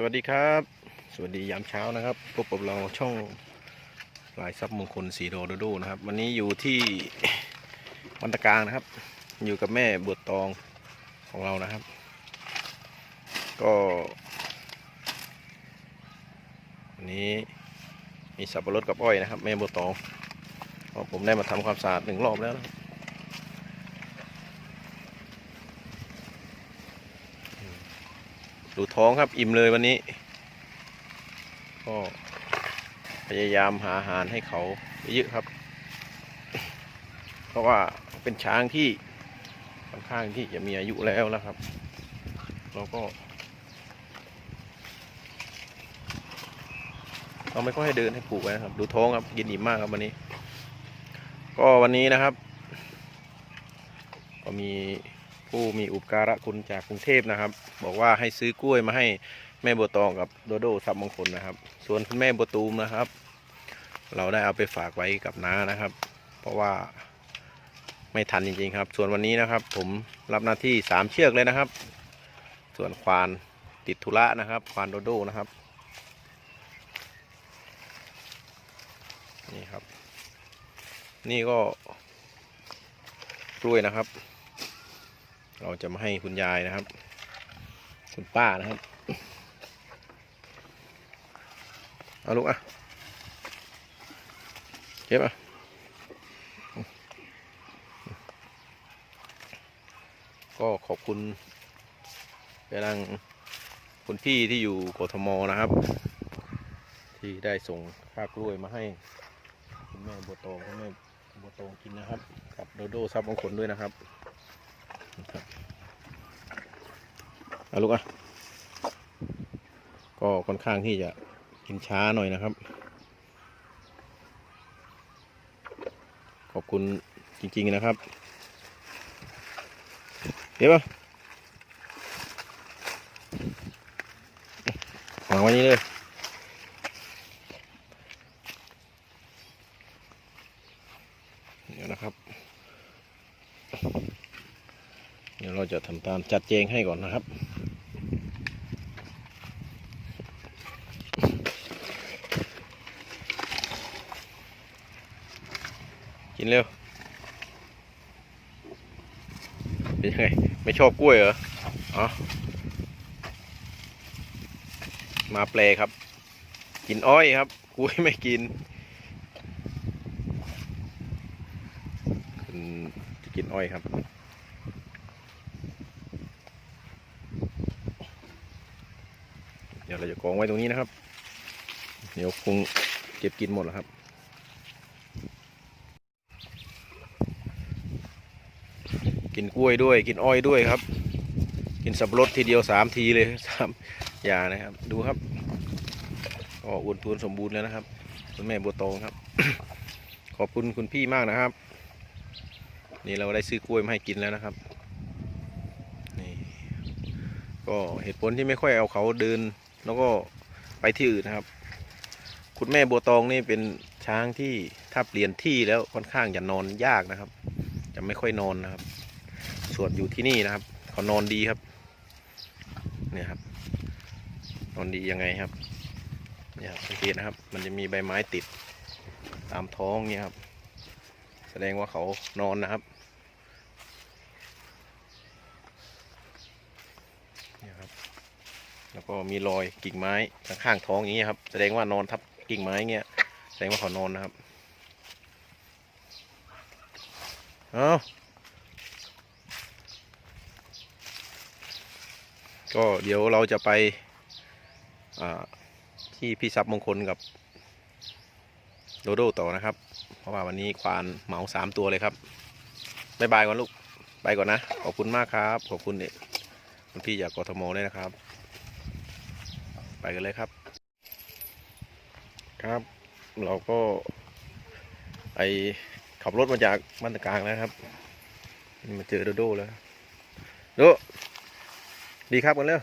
สวัสดีครับ สวัสดียามเช้านะครับพบกับเราช่องลายซับมงคลสีโดโดโดนะครับ วันนี้อยู่ที่วันตะกางนะครับ อยู่กับแม่บวชตองของเรานะครับ ก็วันนี้มีสับปะรดกับอ้อยนะครับ แม่บวชตองผมได้มาทำความสะอาดหนึ่งรอบแล้วนะครับ ดูท้องครับอิ่มเลยวันนี้ ก็พยายามหาอาหารให้เขาเยอะครับ เพราะว่าเป็นช้างที่ค่อนข้างที่จะมีอายุแล้วแล้วครับ เราก็เราไม่ค่อยให้เดินให้ปลูกไว้นะครับ ดูท้องครับกินอิ่มมากครับวันนี้ ก็วันนี้นะครับ ก็มี ผู้มีอุปการะคุณจากกรุงเทพนะครับ บอกว่าให้ซื้อกล้วยมาให้แม่บัวตองกับโดโดสับมงคลนะครับ ส่วนคุณแม่บัวตูมนะครับ เราได้เอาไปฝากไว้กับน้านะครับ เพราะว่าไม่ทันจริงๆครับ ส่วนวันนี้นะครับ ผมรับหน้าที่สามเชือกเลยนะครับ ส่วนควานติดธุระนะครับ ควานโดโดนะครับ นี่ครับ นี่ก็กล้วยนะครับ เราจะมาให้คุณยายนะครับ คุณป้านะครับ เอาลูกอะเก็บอะก็ขอบคุณไปทางคุณพี่ที่อยู่กทมนะครับ ที่ได้ส่งข้าวกล้วยมาให้คุณแม่บัวตองคุณแม่บัวตองกินนะครับ กับโดโดซับมงคลด้วยนะครับ เอาลูกอะ ก็ค่อนข้างที่จะกินช้าหน่อยนะครับ ขอบคุณจริง ๆ นะครับ เดี๋ยววางไว้นี่เลย เดี๋ยวนะครับ เดี๋ยวเรา จะทำตามจัดแจงให้ก่อนนะครับ กินเร็ว เป็นยังไง ไม่ชอบกล้วยเหรอ อ๋อ มาแปลครับ กินอ้อยครับ กล้วยไม่กินจะกินอ้อยครับ เราจะกองไว้ตรงนี้นะครับ เดี๋ยวคงเก็บกินหมดแล้วครับ กินกล้วยด้วย กินอ้อยด้วยครับ กินสับปะรดทีเดียวสามทีเลยสามอย่างนะครับ ดูครับก็อ้วนทวนสมบูรณ์แล้วนะครับ คุณแม่บัวตองครับ ขอบคุณคุณพี่มากนะครับ นี่เราได้ซื้อกล้วยมาให้กินแล้วนะครับนี่ก็เหตุผลที่ไม่ค่อยเอาเขาเดิน แล้วก็ไปที่อื่นนะครับ คุณแม่บัวตองนี่เป็นช้างที่ถ้าเปลี่ยนที่แล้วค่อนข้างจะนอนยากนะครับ จะไม่ค่อยนอนนะครับ ส่วนอยู่ที่นี่นะครับเขานอนดีครับ เนี่ยครับ นอนดียังไงครับ เนี่ยครับสังเกตนะครับ มันจะมีใบไม้ติดตามท้องเนี่ยครับ แสดงว่าเขานอนนะครับ เนี่ยครับ แล้ว ก็มีรอยกิ่งไม้ข้างท้องอย่างเงี้ยครับแสดงว่านอนทับกิ่งไม้เงี้ยแสดงว่าเขานอนนะครับเอาก็เดี๋ยวเราจะไปที่พี่ซับมงคลกับโดโดต่อนะครับ เพราะว่าวันนี้ควานเหมาสามตัวเลยครับบายบายก่อนลูก ไปก่อนนะ ขอบคุณมากครับ ขอบคุณเนี่ยคุณพี่จากกทมด้วยนะครับ ไปกันเลยครับ ครับ เราก็ไอขับรถมาจากบ้านตะกลางแล้วครับ มาเจอโดโดแล้วโดดีครับกันเร็ว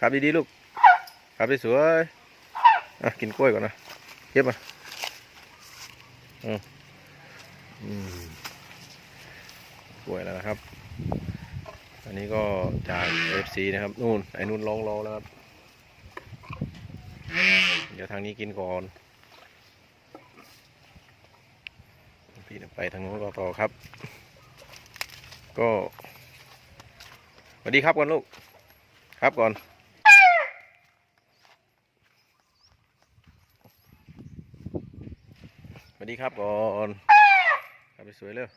ขับดีๆลูกขับดีสวยอะกินกล้วยก่อนนะเก็บมาอืมอืมกล้วยแล้วนะครับ อันนี้ก็จาก FC นะครับ นู่นไอ้นู่นลองรอแล้วครับ เดี๋ยวทางนี้กินก่อน พี่ไปทางโน้นรอต่อครับ ก็สวัสดีครับก่อนลูก ครับก่อน สวัสดีครับก่อนกลับไปสวยเร็ว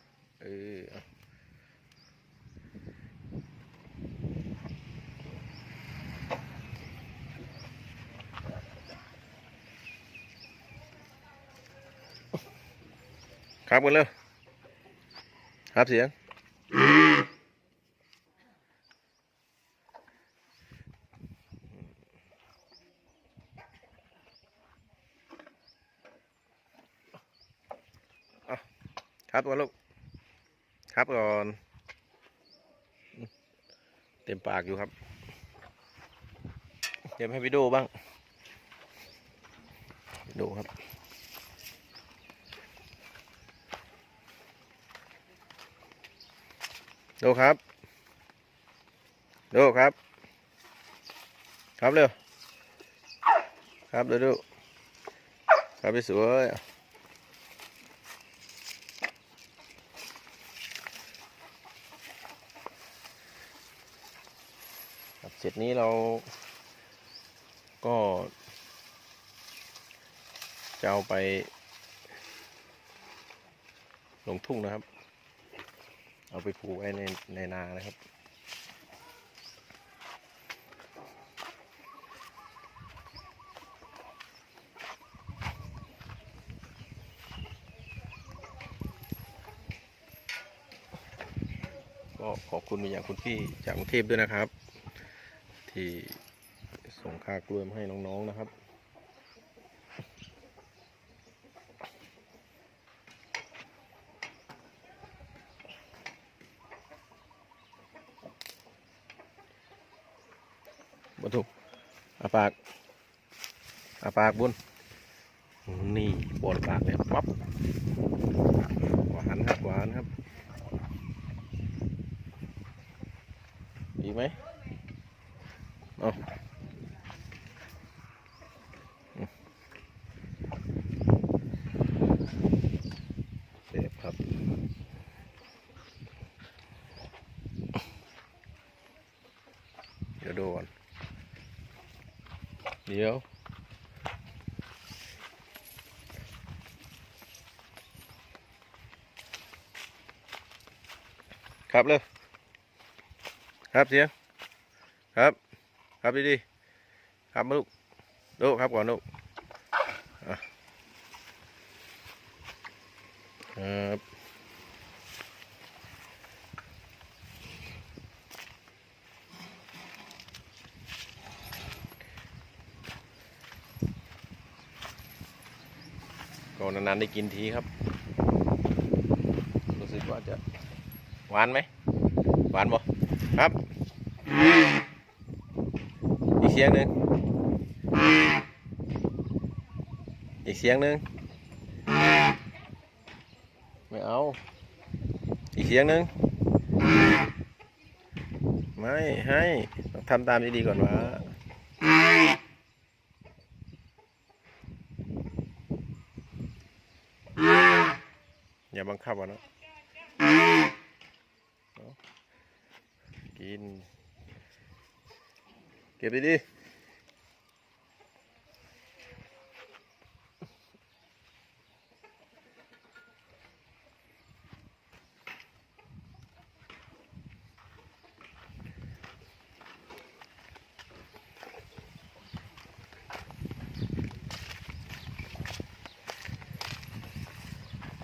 เออ ครับกันเร็วครับเสียง ครับก่อนลูก ครับก่อน เต็มปากอยู่ครับ เดี๋ยวให้พี่โดบ้างพี่โดครับ ดูครับโดครับ ครับเร็ว ครับเร็วดูครับไปสวยครับเสร็จนี้เราก็ จะเอาไป ลงทุ่งนะครับ เอาไปผูกไว้ในในนานะครับ ก็ขอบคุณไปอย่างคุณพี่จากกรุงเทพด้วยนะครับ ที่ส่งค่ากล้วยมาให้น้องๆนะครับ บรรทุกอาปากอาปากบุญนี่บอลปากเลยปั๊บหวานครับหวานครับ ดีไหมเอาอืมเสพครับ เดี๋ยวดูก่อน เดี๋ยวครับเลยครับเสียงครับ ครับดีๆครับลูกลูกครับก่อนลูกอะครับ ก็นานๆได้กินทีครับ รู้สึกว่าจะหวานไหมหวานบ่ครับ อีกเสียงหนึ่งอีกเสียงหนึ่งไม่เอา อีกเสียงหนึ่งไม่ให้ต้องทำตามดีๆก่อนวะ อย่าบังคับวะเนาะเอากิน เก็บดีๆ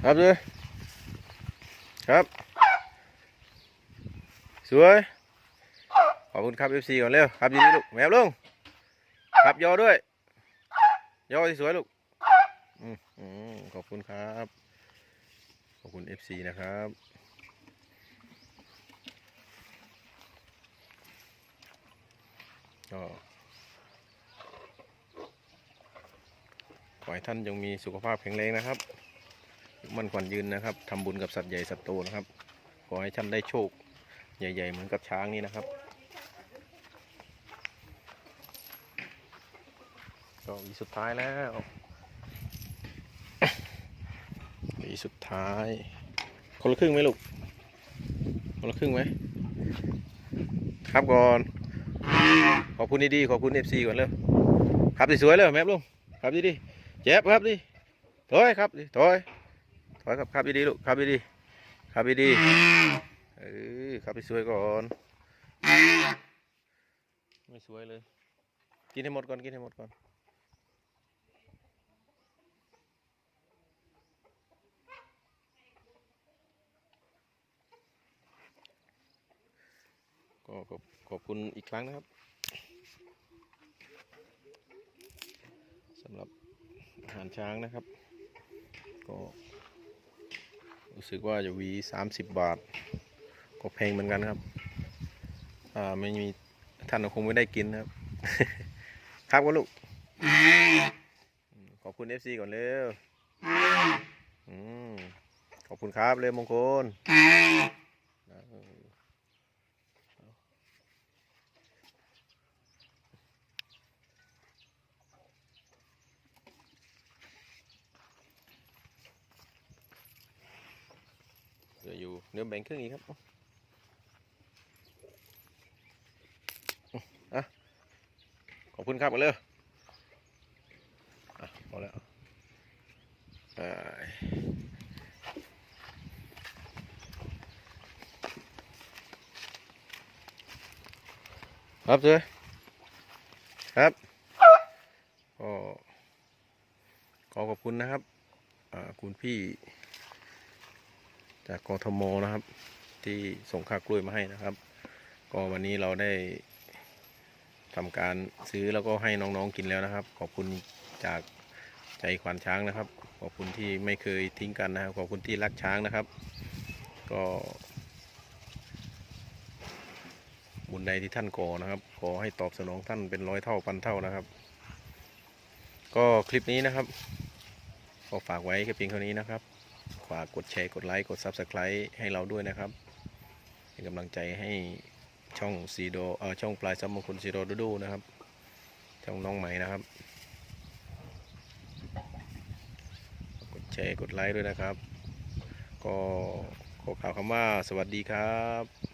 ครับเลย ครับ สวย ขอบคุณครับ FC ก่อนเร็วครับยินดีลูกแมวลงครับยอด้วย ยอสวยลูกขอบคุณครับ ขอบคุณ FC นะครับก็ขอให้ท่านจงมีสุขภาพแข็งแรงนะครับ มั่นขวัญยืนนะครับทำบุญกับสัตว์ใหญ่สัตว์โตนะครับ ขอให้ท่านได้โชค ใหญ่ ๆ เหมือนกับช้างนี่นะครับก็วีสุดท้ายแล้ววีสุดท้าย คนละครึ่งไหมลูก คนละครึ่งไหม ครับก่อน ขอบคุณดีๆ ขอบคุณเอฟซีก่อนเร็วขับสวยๆเลยแม่ลุงขับดีๆเจ็บครับดิถอยครับดิถอย ถอยครับขับดีๆลูกขับดีๆขับดีๆเออขับสวยก่อน ไม่สวยเลย กินให้หมดก่อน กินให้หมดก่อนก็ขอบขอบคุณอีกครั้งนะครับสำหรับอาหารช้างนะครับ ก็ รู้สึกว่าจะหวีสามสิบบาท ก็แพงเหมือนกันครับ อ่าไม่มีท่านคงไม่ได้กินครับ ครับก็ลูก ขอบคุณ FC ก่อนเร็วขอบคุณครับ เร็วมงคลเออเหลืออยู่เนื้อแบ่งครึ่งอีกครับอะขอบคุณครับกันเร็วอะพอแล้วไปครับเจ้ครับก็ขอขอบคุณนะครับอ่าคุณพี่ จากกทมนะครับ ที่ส่งค่ากล้วยมาให้นะครับ ก็วันนี้เราได้ทำการซื้อแล้วก็ให้น้องๆกินแล้วนะครับ ขอบคุณจากใจควานช้างนะครับ ขอบคุณที่ไม่เคยทิ้งกันนะครับ ขอบคุณที่รักช้างนะครับ ก็บุญใดที่ท่านก่อนะครับ ขอให้ตอบสนองท่านเป็นร้อยเท่าพันเท่านะครับ ก็คลิปนี้นะครับ ก็ฝากไว้แค่เพียงเท่านี้นะครับ ฝากกดแชร์กดไลค์กด Subscribe ให้เราด้วยนะครับเป็นกำลังใจให้ช่องซีโดเออช่องปลายซัมมงคลซีโดดูดูนะครับช่องน้องใหม่นะครับ กดแชร์กดไลค์ด้วยนะครับ ก็ขอกล่าวคำว่าสวัสดีครับ